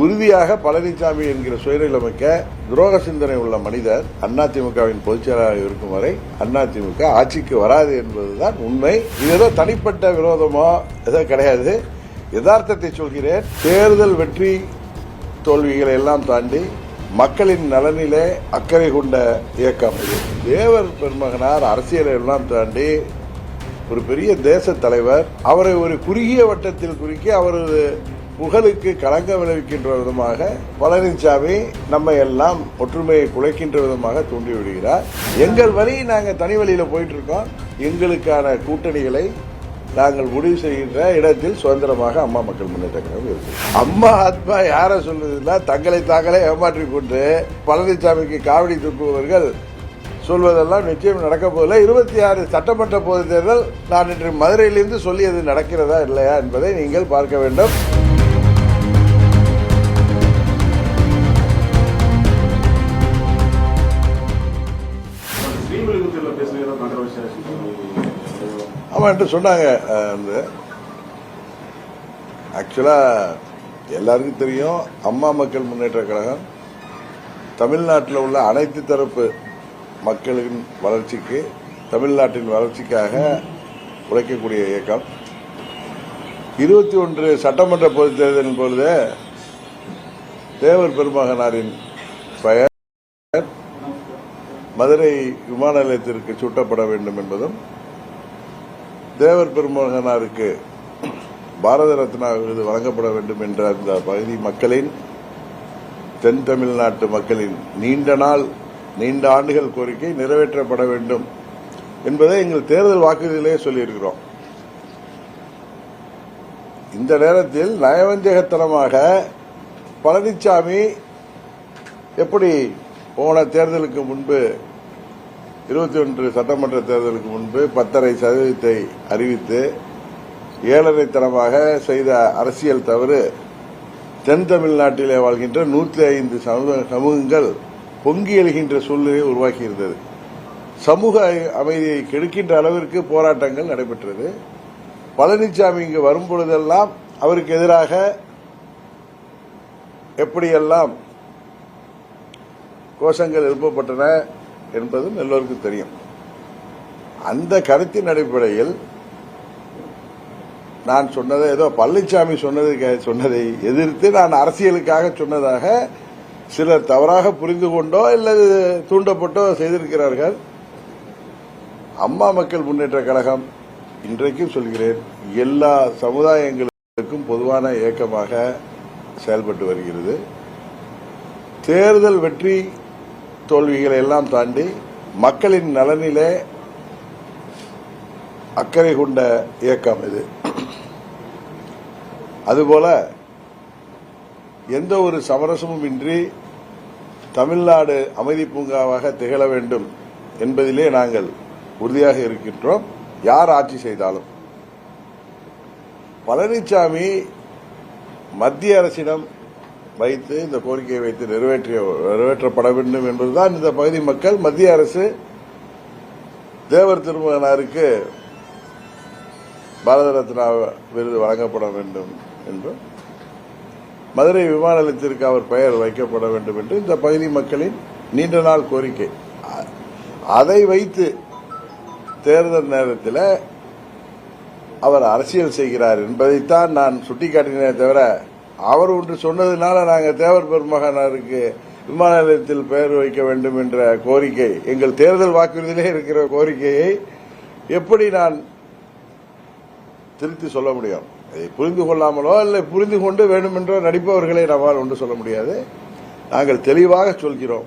உறுதியாக பழனிசாமி என்கிற சுயநலமிக்க துரோக சிந்தனை உள்ள மனிதர் அதிமுகவின் பொதுச்செயலாளர் இருக்கும் வரை அதிமுக ஆட்சிக்கு வராது என்பதுதான் உண்மை. இது ஏதோ தனிப்பட்ட விரோதமோ ஏதோ கிடையாது. யதார்த்தத்தை சொல்கிறேன் தேர்தல் வெற்றி தோல்விகளை எல்லாம் தாண்டி மக்களின் நலனிலே அக்கறை கொண்ட இயக்கம் தேவர் பெருமகனார் அரசியலை எல்லாம் தாண்டி ஒரு பெரிய தேச தலைவர் அவரை ஒரு குறுகிய வட்டத்தில் குறிக்க அவரது புகழுக்கு களங்க விளைவிக்கின்ற விதமாக பழனிசாமி நம்ம எல்லாம் ஒற்றுமையை குலைக்கின்ற விதமாக தூண்டி விடுகிறார் எங்கள் வழி நாங்கள் தனி வழியில் போயிட்டு இருக்கோம் எங்களுக்கான கூட்டணிகளை நாங்கள் முடிவு செய்கின்ற இடத்தில் சுதந்திரமாக அம்மா மக்கள் முன்னேற்ற கழகம் இருக்கு அம்மா ஆத்மா யாரை சொல்லுதுன்னா தங்களை தாங்களே ஏமாற்றிக் கொண்டு பழனிசாமிக்கு காவடி தூக்குபவர்கள் சொல்வதெல்லாம் நிச்சயம் நடக்க போதில்லை இருபத்தி ஆறு சட்டமன்ற பொது தேர்தல் நான் இன்று மதுரையிலிருந்து சொல்லியது நடக்கிறதா இல்லையா என்பதை நீங்கள் பார்க்க வேண்டும். அவன் என்று சொன்னாங்க வந்து. ஆக்சுவலா எல்லாருக்கும் தெரியும் அம்மா மக்கள் முன்னேற்ற கழகம் தமிழ்நாட்டில் உள்ள அனைத்து தரப்பு மக்களின் வளர்ச்சிக்கு தமிழ்நாட்டின் வளர்ச்சிக்காக உழைக்கக்கூடிய இயக்கம். இருபத்தி ஒன்று சட்டமன்ற பொது தேர்தலின் பொழுது தேவர் பெருமகனாரின் பெயர் மதுரை விமான நிலையத்திற்கு சூட்டப்பட வேண்டும் என்பதும் தேவர் பெருமகனாருக்கு பாரத ரத்னா விருது வழங்கப்பட வேண்டும் என்ற அந்த பகுதி மக்களின் தென் தமிழ்நாட்டு மக்களின் நீண்ட நாள் நீண்ட ஆண்டுகள் கோரிக்கை நிறைவேற்றப்பட வேண்டும் என்பதை எங்கள் தேர்தல் வாக்குறுதியிலே சொல்லியிருக்கிறோம். இந்த நேரத்தில் நயவஞ்சகத்தனமாக பழனிசாமி எப்படி போன தேர்தலுக்கு முன்பு இருபத்தி ஒன்று சட்டமன்ற தேர்தலுக்கு முன்பு பத்தரை சதவீதத்தை அறிவித்து ஏழரைத்தனமாக செய்த அரசியல் தவறு. தென் தமிழ்நாட்டிலே வாழ்கின்ற நூற்றி ஐந்து சமூக- சமூகங்கள் பொங்கி எழுகின்ற சூழ்நிலையை உருவாக்கியிருந்தது. சமூக அமைதியை கெடுக்கின்ற அளவிற்கு போராட்டங்கள் நடைபெற்றது. பழனிசாமி இங்கு வரும் பொழுதெல்லாம் அவருக்கு எதிராக எப்படியெல்லாம் கோஷங்கள் எழுப்பப்பட்டன என்பதும் எல்லோருக்கும் தெரியும். அந்த கருத்தின் அடிப்படையில் நான் சொன்னதை ஏதோ பழனிசாமி சொன்னதை சொன்னதை எதிர்த்து நான் அரசியலுக்காக சொன்னதாக சிலர் தவறாக புரிந்து கொண்டோ அல்லது தூண்டப்பட்டோ செய்திருக்கிறார்கள். அம்மா மக்கள் முன்னேற்ற கழகம் இன்றைக்கும் சொல்கிறேன் எல்லா சமுதாயங்களுக்கும் பொதுவான இயக்கமாக செயல்பட்டு வருகிறது. தேர்தல் வெற்றி தோல்விகளை எல்லாம் தாண்டி மக்களின் நலனிலே அக்கறை கொண்ட இயக்கம் இது. அதுபோல எந்த ஒரு சமரசமும் இன்றி தமிழ்நாடு அமைதி பூங்காவாக திகழ வேண்டும் என்பதிலே நாங்கள் உறுதியாக இருக்கின்றோம். யார் ஆட்சி செய்தாலும். பழனிசாமி மத்திய அரசிடம் வைத்து இந்த கோரிக்கையை வைத்து நிறைவேற்றிய நிறைவேற்றப்பட வேண்டும் என்பதுதான் இந்த பகுதி மக்கள் மத்திய அரசு தேவர் திருமகனாருக்கு பாரத ரத்னா விருது வழங்கப்பட வேண்டும் என்றும் மதுரை விமான நிலையத்திற்கு அவர் பெயர் வைக்கப்பட வேண்டும் என்று இந்த பகுதி மக்களின் நீண்ட நாள் கோரிக்கை. அதை வைத்து தேர்தல் நேரத்தில் அவர் அரசியல் செய்கிறார் என்பதைத்தான் நான் சுட்டிக்காட்டினே தவிர அவர் ஒன்று சொன்னதுனால நாங்கள் தேவர் பெருமகனாருக்கு விமான நிலையத்தில் பெயர் வைக்க வேண்டும் என்ற கோரிக்கை எங்கள் தேர்தல் வாக்குறுதியிலே இருக்கிற கோரிக்கையை எப்படி நான் திருத்தி சொல்ல முடியும்? அதை புரிந்து கொள்ளாமலோ இல்லை புரிந்து கொண்டு வேண்டுமென்றோ நடிப்பவர்களை நம்மால் ஒன்று சொல்ல முடியாது. நாங்கள் தெளிவாக சொல்கிறோம்.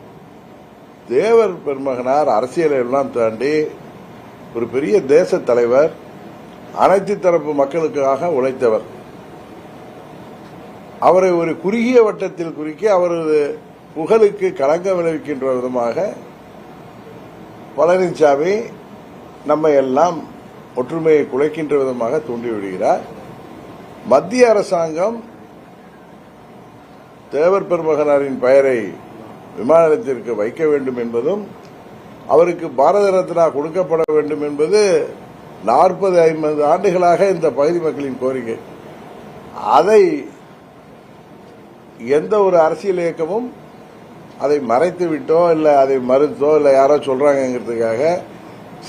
தேவர் பெருமகனார் அரசியலை எல்லாம் தாண்டி ஒரு பெரிய தேச தலைவர் அனைத்து தரப்பு மக்களுக்காக உழைத்தவர். அவரை ஒரு குறுகிய வட்டத்தில் குறிக்க அவரது புகழுக்கு களங்கம் விளைவிக்கின்ற விதமாக பழனிசாமி நம்மை எல்லாம் ஒற்றுமையை குலைக்கின்ற விதமாக தூண்டிவிடுகிறார் மத்திய அரசாங்கம் தேவர் பெருமகனாரின் பெயரை விமான நிலையத்திற்கு வைக்க வேண்டும் என்பதும் அவருக்கு பாரத ரத்னா கொடுக்கப்பட வேண்டும் என்பது நாற்பது ஐம்பது ஆண்டுகளாக இந்த பகுதி மக்களின் கோரிக்கை. அதை எந்த ஒரு அரசியல் இயக்கமும் அதை மறைத்து விட்டோ இல்ல அதை மறுத்தோ இல்ல யாரோ சொல்றாங்கிறதுக்காக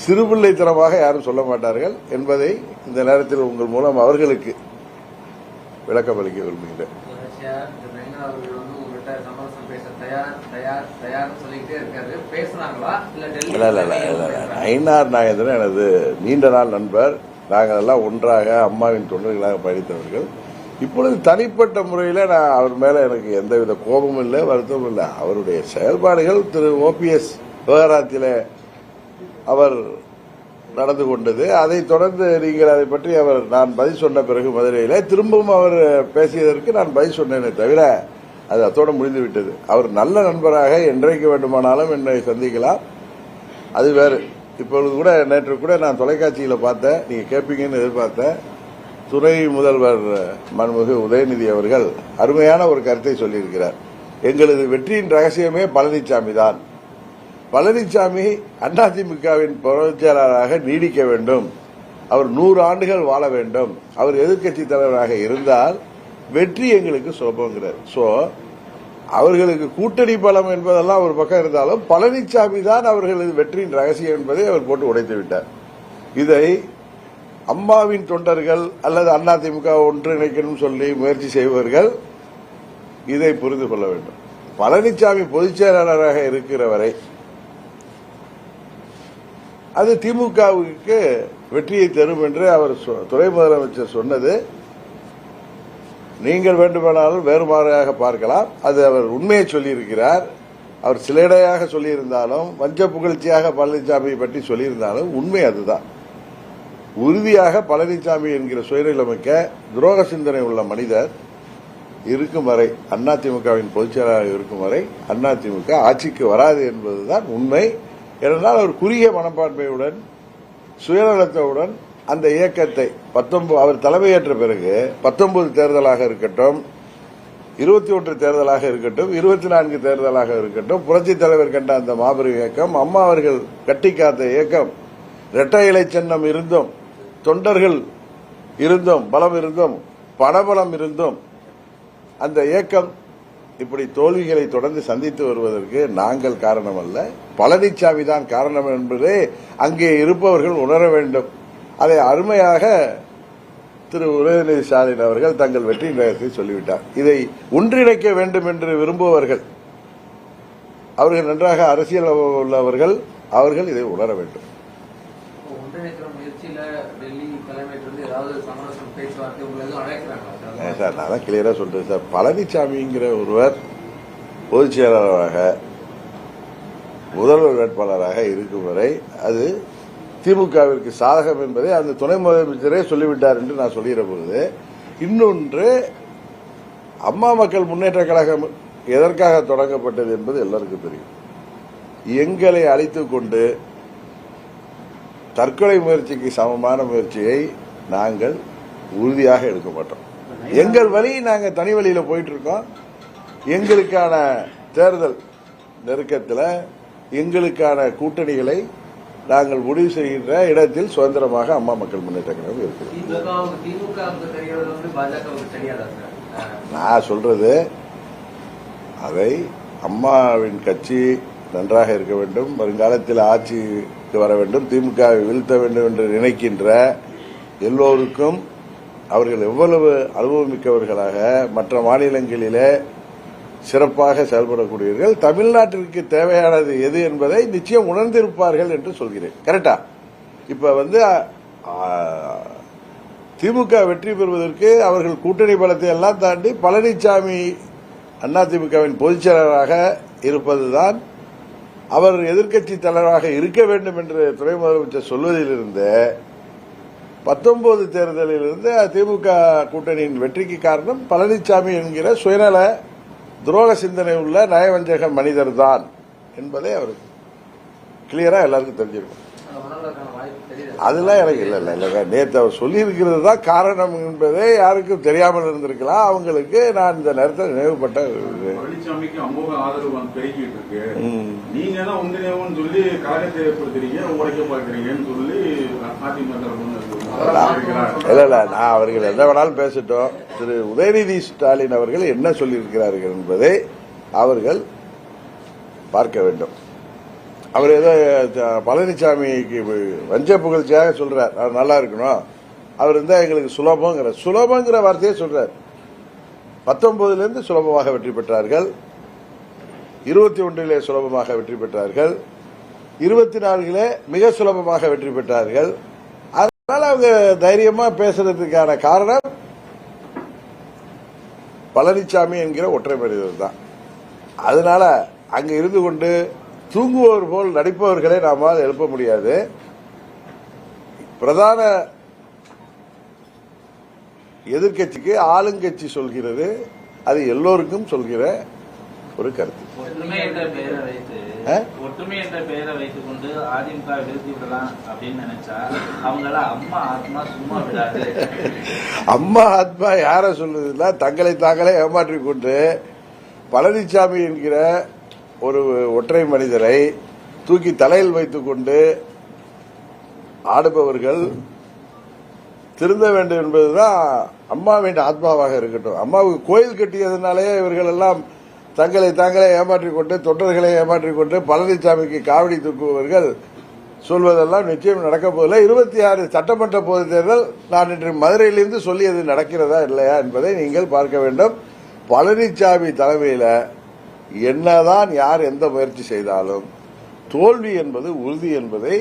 சிறுபிள்ளைத்தனமாக யாரும் சொல்ல மாட்டார்கள் என்பதை இந்த நேரத்தில் உங்கள் மூலம் அவர்களுக்கு விளக்கம் அளிக்க விரும்புகிறேன் நயினார் நாகேந்திரன் எனது நீண்ட நாள் நண்பர். நாங்கள் எல்லாம் ஒன்றாக அம்மாவின் தொண்டர்களாக பயணித்தவர்கள். இப்பொழுது தனிப்பட்ட முறையில் நான் அவர் மேல எனக்கு எந்தவித கோபமும் இல்லை வருத்தமும் இல்லை. அவருடைய செயல்பாடுகள் திரு ஓபிஎஸ் விவகாரத்தில் அவர் நடந்து கொண்டது. அதை தொடர்ந்து நீங்கள் அதை பற்றி அவர் நான் பதில் சொன்ன பிறகு மதுரையில் திரும்பவும் அவர் பேசியதற்கு நான் பதில் சொன்னேனே தவிர அது அத்தோடு முடிந்து விட்டது. அவர் நல்ல நண்பராக என்றைக்கு வேண்டுமானாலும் என்னை சந்திக்கலாம். அது வேறு. இப்பொழுது கூட நேற்று கூட நான் தொலைக்காட்சியில் பார்த்தேன். நீங்கள் கேட்பீங்கன்னு எதிர்பார்த்தேன். துணை முதல்வர் மன்முக உதயநிதி அவர்கள் அருமையான ஒரு கருத்தை சொல்லியிருக்கிறார். எங்களது வெற்றியின் ரகசியமே பழனிசாமி தான். பழனிசாமி அதிமுகவின் பொருளாளராக நீடிக்க வேண்டும். அவர் நூறு ஆண்டுகள் வாழ வேண்டும். அவர் எதிர்க்கட்சி தலைவராக இருந்தால் வெற்றி எங்களுக்கு சுலபங்கிறார் சோ அவர்களுக்கு கூட்டணி பலம் என்பதெல்லாம் ஒரு பக்கம் இருந்தாலும் பழனிசாமி தான் அவர்களது வெற்றியின் ரகசியம் என்பதை அவர் போட்டு உடைத்து விட்டார். இதை அம்மாவின் தொண்டர்கள் அல்லது அதிமுக ஒன்றிணைக்கணும் சொல்லி முயற்சி செய்பவர்கள் இதை புரிந்து கொள்ள வேண்டும். பழனிசாமி பொதுச் செயலாளராக இருக்கிற வரை அது திமுகவுக்கு வெற்றியை தரும் என்று அவர் சொ- துணை முதலமைச்சர் சொன்னது. நீங்கள் வேண்டுமானாலும் வேறுமாறாக பார்க்கலாம். அது அவர் உண்மையை சொல்லியிருக்கிறார். அவர் சிலைடையாக சொல்லியிருந்தாலும் வஞ்ச புகழ்ச்சியாக பழனிசாமியை பற்றி சொல்லியிருந்தாலும் உண்மை அதுதான். உறுதியாக பழனிசாமி என்கிற சுயநிலைமைக்க துரோக சிந்தனை உள்ள மனிதர் இருக்கும் வரை அதிமுகவின் பொதுச் செயலாளர் இருக்கும் வரை அதிமுக ஆட்சிக்கு வராது என்பதுதான் உண்மை. ஏனென்றால் அவர் குறுகிய மனப்பான்மையுடன் சுயநலத்துடன் அந்த இயக்கத்தை பத்தொன்பது அவர் தலைமையேற்ற பிறகு பத்தொன்பது தேர்தலாக இருக்கட்டும் இருபத்தி ஒன்று தேர்தலாக இருக்கட்டும் இருபத்தி நான்கு தேர்தலாக இருக்கட்டும் புரட்சித் தலைவர் கண்ட அந்த மாபெரும் இயக்கம் அம்மா அவர்கள் கட்டி காத்த இயக்கம் இரட்டை இலை சின்னம் இருந்தும் தொண்டர்கள் இருந்தும் பலம் இருந்தும் பணபலம் இருந்தும் அந்த இயக்கம் இப்படி தோல்விகளை தொடர்ந்து சந்தித்து வருவதற்கு நாங்கள் காரணம் அல்ல பழனிசாமி தான் காரணம் என்பதை அங்கே இருப்பவர்கள் உணர வேண்டும். அதை அருமையாக திரு உதயநிதி ஸ்டாலின் அவர்கள் தங்கள் வெற்றி நேரத்தை சொல்லிவிட்டார். இதை ஒன்றிணைக்க வேண்டும் என்று விரும்புபவர்கள் அவர்கள் நன்றாக அரசியல் உள்ளவர்கள் அவர்கள் இதை உணர வேண்டும். சார்? நான் தான் கிளியரா சொல்றேன் சார். பழனிசாமிங்கிற ஒருவர் பொதுச் செயலாளராக முதல்வர் வேட்பாளராக இருக்கும் வரை அது திமுகவிற்கு சாதகம் என்பதை அந்த துணை முதலமைச்சரே சொல்லிவிட்டார் என்று நான் சொல்லுகிற பொழுது இன்னொன்று அம்மா மக்கள் முன்னேற்ற கழகம் எதற்காக தொடங்கப்பட்டது என்பது எல்லாருக்கும் தெரியும். எங்களை அழைத்துக் கொண்டு தற்கொலை முயற்சிக்கு சமமான முயற்சியை நாங்கள் உறுதியாக எடுக்க மாட்டோம். எங்கள் வழி நாங்க தனி வழியில போயிட்டு இருக்கோம் எங்களுக்கான தேர்தல் நெருக்கத்தில் எங்களுக்கான கூட்டணிகளை நாங்கள் முடிவு செய்கின்ற இடத்தில் சுதந்திரமாக அம்மா மக்கள் முன்னேற்ற கழகம் இருக்குது நான் சொல்றது அதை அம்மாவின் கட்சி நன்றாக இருக்க வேண்டும். வருங்காலத்தில் ஆட்சிக்கு வர வேண்டும் திமுகவை வீழ்த்த வேண்டும் என்று நினைக்கின்ற எல்லோருக்கும் அவர்கள் எவ்வளவு அனுபவமிக்கவர்களாக மற்ற மாநிலங்களிலே சிறப்பாக செயல்படக்கூடியவர்கள் தமிழ்நாட்டிற்கு தேவையானது எது என்பதை நிச்சயம் உணர்ந்திருப்பார்கள் என்று சொல்கிறேன். கரெக்டா இப்ப வந்து திமுக வெற்றி பெறுவதற்கு அவர்கள் கூட்டணி பலத்தை எல்லாம் தாண்டி பழனிசாமி அதிமுகவின் பொதுச் செயலராக இருப்பதுதான் அவர் எதிர்க்கட்சி தலைவராக இருக்க வேண்டும் என்று துணை முதலமைச்சர் சொல்வதிலிருந்து பத்தொன்பது தேர்தலிலிருந்து திமுக கூட்டணியின் வெற்றிக்கு காரணம் பழனிசாமி என்கிற சுயநல துரோக சிந்தனை உள்ள நயவஞ்சக மனிதர் தான் என்பதை அவருக்கு கிளியரா எல்லாருக்கும் தெரிஞ்சிருக்கும். அதெல்லாம் எனக்கு இல்லை இல்லை இல்லைங்க நேற்று அவர் சொல்லியிருக்கிறது தான் காரணம் என்பதே யாருக்கும் தெரியாமல் இருந்திருக்கலாம். அவங்களுக்கு நான் இந்த நேரத்தில் நினைவுபட்ட பழனிசாமிக்கு அமோக ஆதரவு பெருகிட்டு இருக்கு. நீங்க தான் ஒன்றிணைவோம்னு சொல்லி கழகத்தை ஏற்படுத்துறீங்க உடைக்க பார்க்கறீங்கன்னு சொல்லி இல்ல இல்ல நான் அவர்கள் என்ன வேணாலும் பேசட்டும். திரு. உதயநிதி ஸ்டாலின் அவர்கள் என்ன சொல்லியிருக்கிறார்கள் என்பதை அவர்கள் பார்க்க வேண்டும். அவர் ஏதோ பழனிசாமிக்கு வஞ்ச புகழ்ச்சியாக சொல்றார். அவர் நல்லா இருக்கணும். அவர் இருந்தா எங்களுக்கு சுலபங்கிற சுலபங்கிற வார்த்தையே சொல்றார். பத்தொன்பதுல இருந்து சுலபமாக வெற்றி பெற்றார்கள். இருபத்தி ஒன்றிலே சுலபமாக வெற்றி பெற்றார்கள். இருபத்தி நான்கிலே மிக சுலபமாக வெற்றி பெற்றார்கள். அதனால அவங்க தைரியமா பேசுறதுக்கான காரணம் பழனிசாமி என்கிற ஒற்றை மனிதர் தான். அதனால அங்க இருந்து கொண்டு தூங்குபவர் போல் நடிப்பவர்களை நாமால் எழுப்ப முடியாது. பிரதான எதிர்க்கட்சிக்கு ஆளுங்கட்சி சொல்கிறது அது எல்லோருக்கும் சொல்கிற ஒரு கருத்து. ஒற்றுமை என்ற பெயரை வைத்து ஆ? ஒற்றுமை என்ற பெயரை வைத்துக் கொண்டு அதிமுக வீழ்த்தி விடலாம் அப்படின்னு நினைச்சா அவங்கள அம்மா ஆத்மா சும்மா விடாது. அம்மா ஆத்மா யார சொல்லுதுன்னா தங்களை தாங்களே ஏமாற்றிக் கொண்டு பழனிசாமி என்கிற ஒரு ஒற்றை மனிதரை தூக்கி தலையில் வைத்துக் கொண்டு ஆடுபவர்கள் திருந்த வேண்டும் என்பதுதான் அம்மாவின் ஆத்மாவாக இருக்கட்டும். அம்மாவுக்கு கோயில் கட்டியதுனாலே இவர்கள் எல்லாம் தங்களை தாங்களே ஏமாற்றிக் கொண்டு தொண்டர்களை ஏமாற்றிக் கொண்டு பழனிசாமிக்கு காவடி தூக்குபவர்கள் சொல்வதெல்லாம் நிச்சயம் நடக்க போதில்லை இருபத்தி ஆறு சட்டமன்ற பொதுத் தேர்தல் நான் இன்று மதுரையிலிருந்து சொல்லியது நடக்கிறதா இல்லையா என்பதை நீங்கள் பார்க்க வேண்டும். பழனிசாமி தலைமையில் என்னதான் யார் எந்த முயற்சி செய்தாலும் தோல்வி என்பது உறுதி என்பதை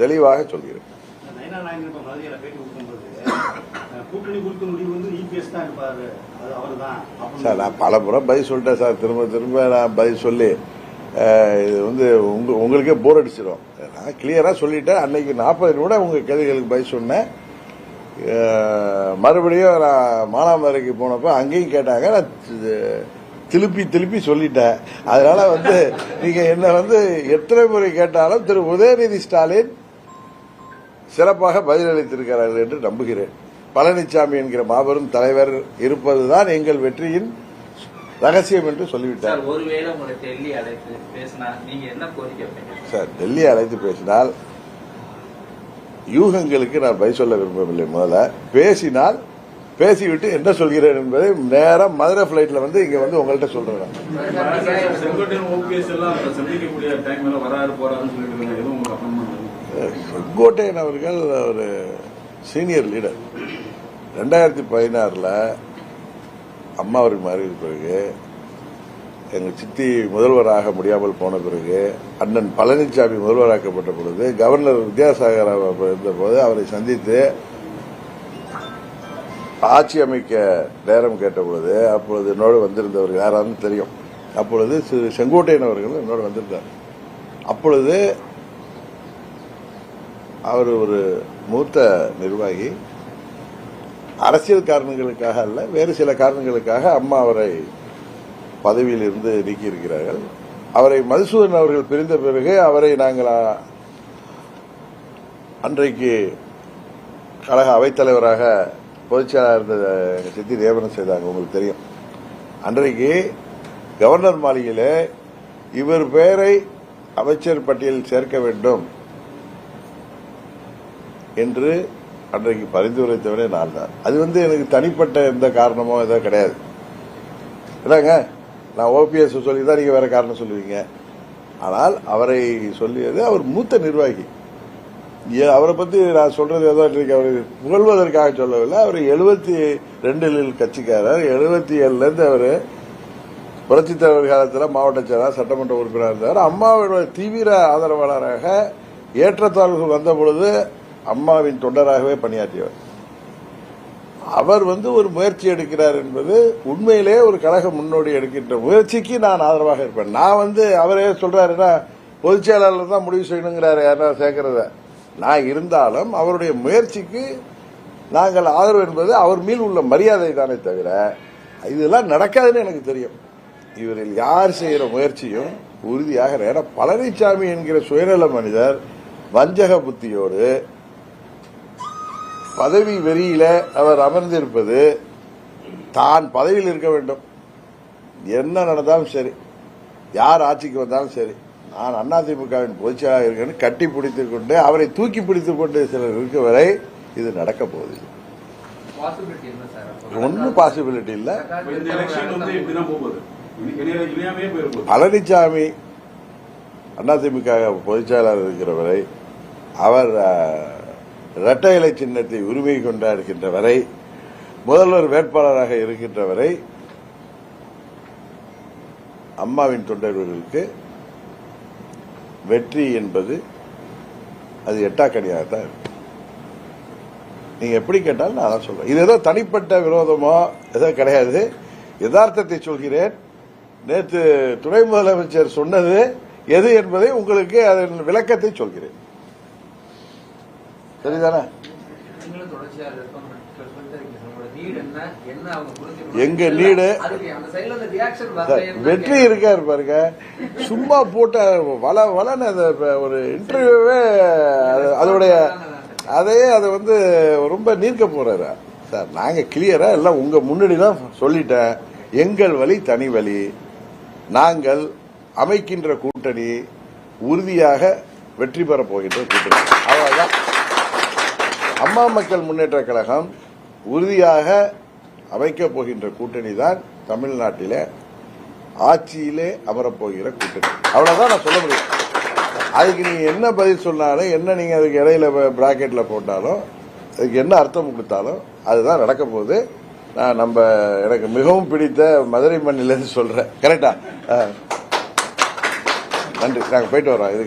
தெளிவாக சொல்கிறேன். சார் நான் பல முறை பதில் சொல்லிட்டேன் சார். திரும்ப திரும்ப நான் பதில் சொல்லி இது வந்து உங்க உங்களுக்கே போர் அடிச்சிடும் நான் கிளியரா சொல்லிட்டேன். அன்னைக்கு நாற்பது கூட உங்க கேள்விகளுக்கு பதில் சொன்னேன். மறுபடியும் நான் மானாமதுரைக்கு போனப்போ அங்கேயும் கேட்டாங்க. நான் திருப்பி திருப்பி சொல்லிட்டேன். அதனால வந்து நீங்க என்ன வந்து எத்தனை முறை கேட்டாலும் திரு உதயநிதி ஸ்டாலின் சிறப்பாக பதிலளித்திருக்கிறார்கள் என்று நம்புகிறேன். பழனிசாமி என்கிற மாபெரும் தலைவர் இருப்பதுதான் எங்கள் வெற்றியின் ரகசியம் என்று சொல்லிவிட்டார். சார் டெல்லி அழைத்து பேசினால் யூகங்களுக்கு நான் பதில் சொல்ல விரும்பவில்லை முதல்ல. பேசினால் பேசிவிட்டு என்ன சொல்கிறேன் என்பதை நேரம் மதுரை பிளைட்ல வந்து இங்க வந்து உங்கள்கிட்ட சொல்றேன். செங்கோட்டையன் அவர்கள் ஒரு சீனியர் லீடர் ரெண்டாயிரத்தி பதினாறுல அம்மா அவருக்கு மாறிய பிறகு எங்கள் சித்தி முதல்வராக முடியாமல் போன பிறகு அண்ணன் பழனிசாமி முதல்வராக்கப்பட்ட பொழுது கவர்னர் வித்யாசாகர் இருந்தபோது அவரை சந்தித்து ஆட்சி அமைக்க நேரம் கேட்ட பொழுது அப்பொழுது என்னோடு வந்திருந்தவர் யாரான்னு தெரியும். அப்பொழுது திரு செங்கோட்டையன் அவர்கள் என்னோடு வந்திருந்தார். அப்பொழுது அவர் ஒரு மூத்த நிர்வாகி. அரசியல் காரணங்களுக்காக அல்ல வேறு சில காரணங்களுக்காக அம்மா அவரை பதவியில் இருந்து நீக்கியிருக்கிறார்கள். அவரை மதுசூதன் அவர்கள் பிரிந்த பிறகு அவரை நாங்கள் அன்றைக்கு கழக அவைத்தலைவராக பொதுச்செயலாளர் இருந்த சித்தி நியமனம் செய்தாங்க உங்களுக்கு தெரியும். அன்றைக்கு கவர்னர் மாளிகையில் இவர் பெயரை அமைச்சர் பட்டியலில் சேர்க்க வேண்டும் என்று அன்றைக்கு பரிந்துரைத்தவனே நான் தான். அது வந்து எனக்கு தனிப்பட்ட எந்த காரணமோ ஏதோ கிடையாது. இல்லைங்க நான் ஓபிஎஸ் சொல்லி தான் நீங்க வேற காரணம் சொல்லுவீங்க. ஆனால் அவரை சொல்லியது அவர் மூத்த நிர்வாகி. அவரை பத்தி நான் சொல்றது ஏதோ அவர் புகழ்வதற்காக சொல்லவில்லை. அவர் எழுபத்தி ரெண்டில் கட்சிக்காரர். எழுபத்தி ஏழுல இருந்து அவர் புரட்சி தலைவர் காலத்தில் மாவட்ட செயலாளர் சட்டமன்ற உறுப்பினர் இருந்தார். அம்மாவுடைய தீவிர ஆதரவாளராக ஏற்றத்தாழ்வுகள் வந்த பொழுது அம்மாவின் தொண்டராகவே பணியாற்றியவர். அவர் வந்து ஒரு முயற்சி எடுக்கிறார் என்பது உண்மையிலே ஒரு கழக முன்னோடி எடுக்கின்ற முயற்சிக்கு நான் ஆதரவாக இருப்பேன். நான் வந்து அவரே சொல்றாருன்னா பொதுச் செயலாளர் தான் முடிவு செய்யணுங்கிறாரு யாரா சேர்க்கறத நான் இருந்தாலும் அவருடைய முயற்சிக்கு நாங்கள் ஆதரவு என்பது அவர் மீது உள்ள மரியாதை தானே தவிர இதெல்லாம் நடக்காதுன்னு எனக்கு தெரியும். இவரில் யார் செய்கிற முயற்சியும் உறுதியாக ஏன்னா பழனிசாமி என்கிற சுயநல மனிதர் வஞ்சக புத்தியோடு பதவி வெறியில அவர் அமர்ந்திருப்பது தான் பதவியில் இருக்க வேண்டும். என்ன நடந்தாலும் சரி யார் ஆட்சிக்கு வந்தாலும் சரி நான் அதிமுகவின் பொதுச்செயலாளர் இருக்கேன்னு கட்டி பிடித்துக் கொண்டு அவரை தூக்கி பிடித்துக் கொண்டு சிலர் இருக்க வரை இது நடக்க போவதில்லை. பாசிபிலிட்டி என்ன சார்? அப்போ? ஒன்றும் பாசிபிலிட்டி இல்லை போகுது. பழனிசாமி அதிமுக பொதுச் செயலாளர் இருக்கிற வரை அவர் இரட்டை இலை சின்னத்தை உரிமை கொண்டாடுகின்ற வரை முதல்வர் வேட்பாளராக இருக்கின்ற வரை அம்மாவின் தொண்டர்களுக்கு வெற்றி என்பது அது எட்டாக்கடியாகத்தான் இருக்கு. நீங்க எப்படி கேட்டாலும் நான் அதான் சொல்றேன். இது ஏதோ தனிப்பட்ட விரோதமோ ஏதோ கிடையாது. யதார்த்தத்தை சொல்கிறேன். நேற்று துணை முதலமைச்சர் சொன்னது எது என்பதை உங்களுக்கு அதன் விளக்கத்தை சொல்கிறேன். சரிதானே? சார், வரலைன்னு வெற்றி இருக்காரு பாருங்க. சும்மா போட்ட வள வளன்னு இப்ப ஒரு இன்டர்வியூவே அதோடைய அதையே அதை வந்து ரொம்ப நீர்க்க போறாரு. சார் நாங்க கிளியரா எல்லாம் உங்க முன்னாடி தான் சொல்லிட்டேன். எங்கள் வழி தனி வழி. நாங்கள் அமைக்கின்ற கூட்டணி உறுதியாக வெற்றி பெற போகின்ற கூட்டணி. அவ்வளவுதான். அம்மா மக்கள் முன்னேற்ற கழகம் உறுதியாக அமைக்கப் போகின்ற கூட்டணி தான் தமிழ்நாட்டிலே ஆட்சியிலே அமரப்போகிற கூட்டணி. அவ்வளவுதான் நான் சொல்ல முடியும். அதுக்கு நீங்க என்ன பதில் சொன்னாலும் என்ன நீங்க அதுக்கு இடையில பிராக்கெட்ல போட்டாலும் அதுக்கு என்ன அர்த்தம் கொடுத்தாலும் அதுதான் நடக்க போகுது. நான் நம்ம எனக்கு மிகவும் பிடித்த மதுரை மண்ணிலேருந்து சொல்றேன். கரெக்டா நன்றி. நாங்கள் போயிட்டு வரோம். இது